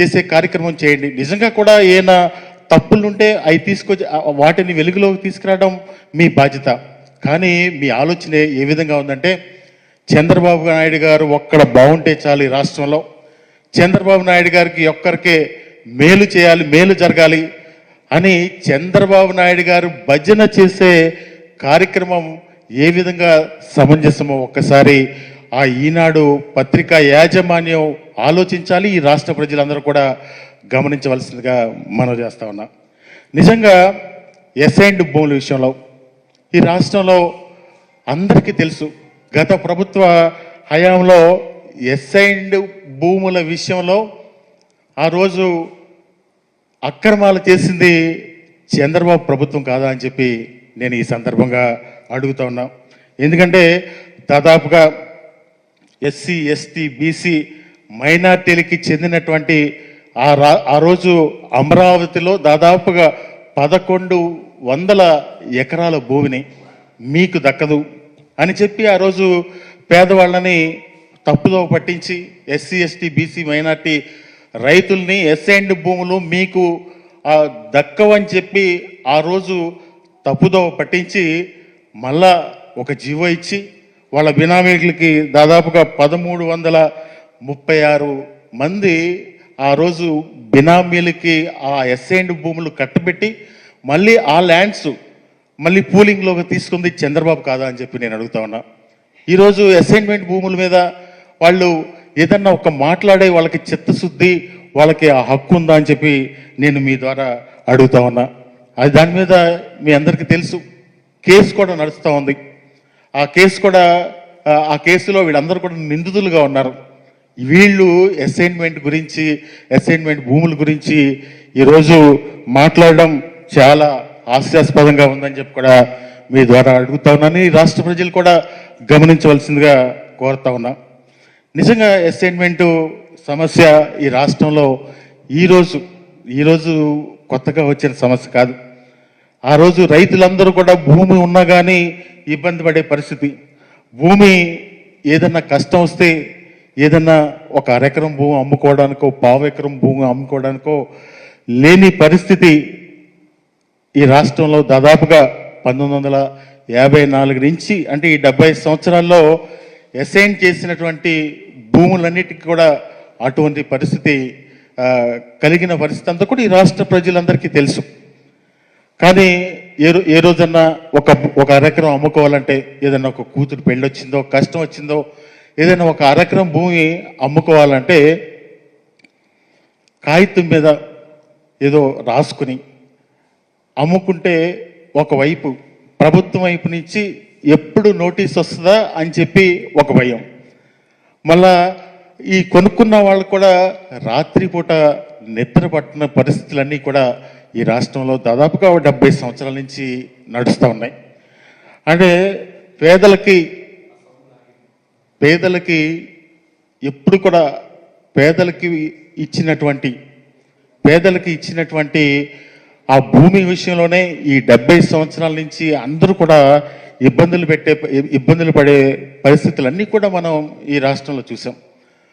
చేసే కార్యక్రమం చేయండి. నిజంగా కూడా ఏమైనా తప్పులుంటే అవి తీసుకొచ్చి వాటిని వెలుగులోకి తీసుకురావడం మీ బాధ్యత. కానీ మీ ఆలోచన ఏ విధంగా ఉందంటే చంద్రబాబు నాయుడు గారు ఒక్కడ బాగుంటే చాలు ఈ రాష్ట్రంలో. చంద్రబాబు నాయుడు గారికి ఒక్కరికే మేలు చేయాలి మేలు జరగాలి అని చంద్రబాబు నాయుడు గారు భజన చేసే కార్యక్రమం ఏ విధంగా సమంజసమో ఒక్కసారి ఆ ఈనాడు పత్రికా యాజమాన్యం ఆలోచించాలి ఈ రాష్ట్ర ప్రజలందరూ కూడా గమనించవలసిందిగా మనం చేస్తా ఉన్నా. నిజంగా ఎస్ఐండ్ భూముల విషయంలో ఈ రాష్ట్రంలో అందరికీ తెలుసు గత ప్రభుత్వ హయాంలో ఎస్ఐండ్ భూముల విషయంలో ఆ రోజు అక్రమాలు చేసింది చంద్రబాబు ప్రభుత్వం కాదా అని చెప్పి నేను ఈ సందర్భంగా అడుగుతా ఉన్నా. ఎందుకంటే దాదాపుగా ఎస్సీ ఎస్టీ బీసీ మైనార్టీలకి చెందినటువంటి ఆ రా ఆ రోజు అమరావతిలో దాదాపుగా పదకొండు వందల ఎకరాల భూమిని మీకు దక్కదు అని చెప్పి ఆ రోజు పేదవాళ్ళని తప్పుదో పట్టించి ఎస్సీ ఎస్టీ బీసీ మైనార్టీ రైతుల్ని ఎస్ఎండ్ భూములు మీకు దక్కవని చెప్పి ఆ రోజు తప్పుదో పట్టించి మళ్ళా ఒక జీవో ఇచ్చి వాళ్ళ బినామీలకి దాదాపుగా పదమూడు వందల ముప్పై ఆరు మంది ఆ రోజు బినామీలకి ఆ ఎస్ఐండ్ భూములు కట్టబెట్టి మళ్ళీ ఆ ల్యాండ్స్ మళ్ళీ పూలింగ్లోకి తీసుకుంది చంద్రబాబు కాదా అని చెప్పి నేను అడుగుతా ఉన్నా. ఈరోజు అసైన్మెంట్ భూముల మీద వాళ్ళు ఏదన్నా ఒక మాట్లాడే వాళ్ళకి చిత్తశుద్ధి వాళ్ళకి ఆ హక్కు ఉందా అని చెప్పి నేను మీ ద్వారా అడుగుతా ఉన్నా. అది దాని మీద మీ అందరికీ తెలుసు. కేసు కూడా నడుస్తూ ఉంది. ఆ కేసు కూడా ఆ- కేసులో వీళ్ళందరూ కూడా నిందితులుగా ఉన్నారు. వీళ్ళు అసైన్మెంట్ గురించి అసైన్మెంట్ భూముల గురించి ఈరోజు మాట్లాడడం చాలా హాస్యాస్పదంగా ఉందని చెప్పి కూడా మీ ద్వారా అడుగుతా ఉన్నాను. ఈ రాష్ట్ర ప్రజలు కూడా గమనించవలసిందిగా కోరుతా ఉన్నా. నిజంగా అసైన్మెంటు సమస్య ఈ రాష్ట్రంలో ఈరోజు ఈరోజు కొత్తగా వచ్చిన సమస్య కాదు. ఆ రోజు రైతులందరూ కూడా భూమి ఉన్నా కానీ ఇబ్బంది పడే పరిస్థితి. భూమి ఏదన్నా కష్టం వస్తే ఏదన్నా ఒక అరెకరం భూమి అమ్ముకోవడానికో పావు ఎకరం భూమి అమ్ముకోవడానికో లేని పరిస్థితి ఈ రాష్ట్రంలో దాదాపుగా పంతొమ్మిది వందల యాభై నాలుగు నుంచి అంటే ఈ డెబ్బై సంవత్సరాల్లో అసైన్ చేసినటువంటి భూములన్నిటికీ కూడా అటువంటి పరిస్థితి కలిగిన పరిస్థితి అంతా కూడా ఈ రాష్ట్ర ప్రజలందరికీ తెలుసు. కానీ ఏ రో- ఏ రోజన్నా ఒక ఒక అరెకరం అమ్ముకోవాలంటే ఏదైనా ఒక కూతురు పెళ్ళి వచ్చిందో కష్టం వచ్చిందో ఏదైనా ఒక అరెకరం భూమి అమ్ముకోవాలంటే కాగితం మీద ఏదో రాసుకుని అమ్ముకుంటే ఒకవైపు ప్రభుత్వం వైపు నుంచి ఎప్పుడు నోటీస్ వస్తుందా అని చెప్పి ఒక భయం. మళ్ళా ఈ కొనుక్కున్న వాళ్ళు కూడా రాత్రిపూట నిద్ర పట్టిన పరిస్థితులన్నీ కూడా ఈ రాష్ట్రంలో దాదాపుగా డెబ్బై సంవత్సరాల నుంచి నడుస్తూ ఉన్నాయి. అంటే పేదలకి పేదలకి ఎప్పుడు కూడా పేదలకి ఇచ్చినటువంటి పేదలకి ఇచ్చినటువంటి ఆ భూమి విషయంలోనే ఈ డెబ్బై సంవత్సరాల నుంచి అందరూ కూడా ఇబ్బందులు పెట్టే ఇబ్బందులు పడే పరిస్థితులన్నీ కూడా మనం ఈ రాష్ట్రంలో చూసాం.